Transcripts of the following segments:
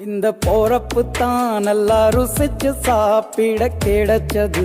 இந்த போறப்பு தான் நல்லா ருசிச்சு சாப்பிட கிடைச்சது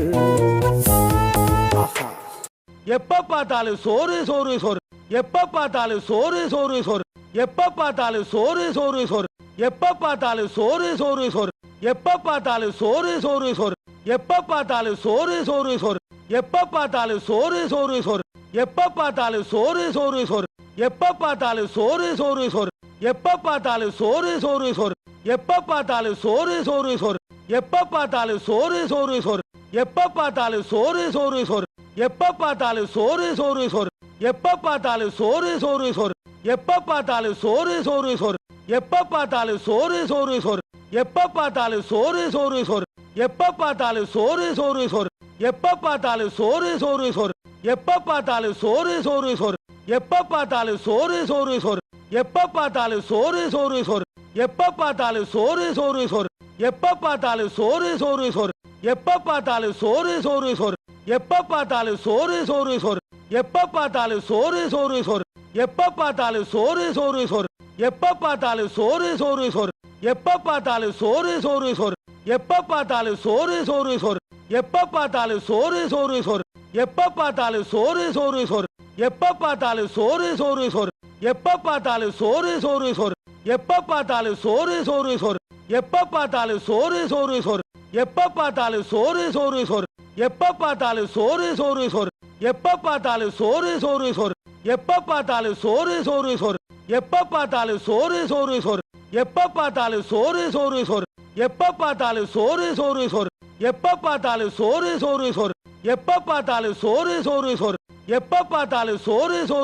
எப்ப பார்த்தாலும் சோறு சோறு சோறு எப்ப பார்த்தாலும் சோறு சோறு சோறு எப்ப பார்த்தாலும் சோறு சோறு சோறு எப்ப பார்த்தாலும் சோறு சோறு சோறு எப்ப பார்த்தாலும் சோறு சோறு சோறு எப்ப பார்த்தாலும் சோறு சோறு சோறு எப்ப பார்த்தாலும் சோறு சோறு சோறு எப்ப பார்த்தாலும் சோறு சோறு சோறு எப்ப பார்த்தாலும் சோறு சோறு சோறு எப்ப பார்த்தாலும் சோறு சோறு சோறு எப்ப பார்த்தாலும் சோறு சோறு சோறு எப்ப பார்த்தாலும் சோறு சோறு சோறு எப்ப பார்த்தாலும் சோறு சோறு சோறு எப்ப பார்த்தாலும் சோறு சோறு சோறு எப்ப பார்த்தாலும் சோறு சோறு சோறு எப்ப பார்த்தாலும் சோறு சோறு சோறு எப்ப பார்த்தாலும் சோறு சோறு சோறு எப்ப பார்த்தாலும் சோறு சோறு சோறு எப்ப பார்த்தாலும் சோறு சோறு சோறு எப்ப பார்த்தாலும் சோறு சோறு சோறு எப்ப பார்த்தாலும் சோறு சோறு சோறு எப்ப பார்த்தாலும் சோறு சோறு சோறு எப்ப பார்த்தாலும் சோறு சோறு சோறு எப்ப பார்த்தாலும் சோறு சோறு சோறு எப்ப பார்த்தாலும் சோறு சோறு சோறு எப்ப பார்த்தாலும் சோறு சோறு சோறு எப்ப பார்த்தாலும் சோறு சோறு சோறு எப்ப பார்த்தாலும் சோறு சோறு சோறு எப்ப பார்த்தாலும் சோறு சோறு சோறு எப்ப பார்த்தாலும் சோறு சோறு சோறு எப்ப பார்த்தாலும் சோறு சோறு சோறு எப்ப பார்த்தாலும் சோறு சோறு சோறு எப்ப பார்த்தாலும் சோறு சோறு சோறு எப்ப பார்த்தாலும் சோறு சோறு சோறு எப்ப பார்த்தாலும் சோறு சோறு சோறு எப்ப பார்த்தாலும் சோறு சோறு சோறு எப்ப பார்த்தாலும் சோறு சோறு சோறு எப்ப பார்த்தாலும் சோறு சோறு சோறு எப்ப பார்த்தாலும் சோறு சோறு சோறு எப்ப பார்த்தாலும் சோறு சோறு சோறு எப்ப பார்த்தாலும் சோறு சோறு சோறு எப்ப பார்த்தாலும் சோறு சோறு சோறு எப்ப பார்த்தாலும் சோறு சோறு சோறு எப்ப பார்த்தாலும் சோறு சோறு சோறு எப்ப பார்த்தாலும் சோறு சோறு சோறு எப்ப பார்த்தாலும் சோறு சோறு சோறு எப்ப பார்த்தாலும் சோறு சோறு சோறு எப்ப பார்த்தாலும் சோறு சோறு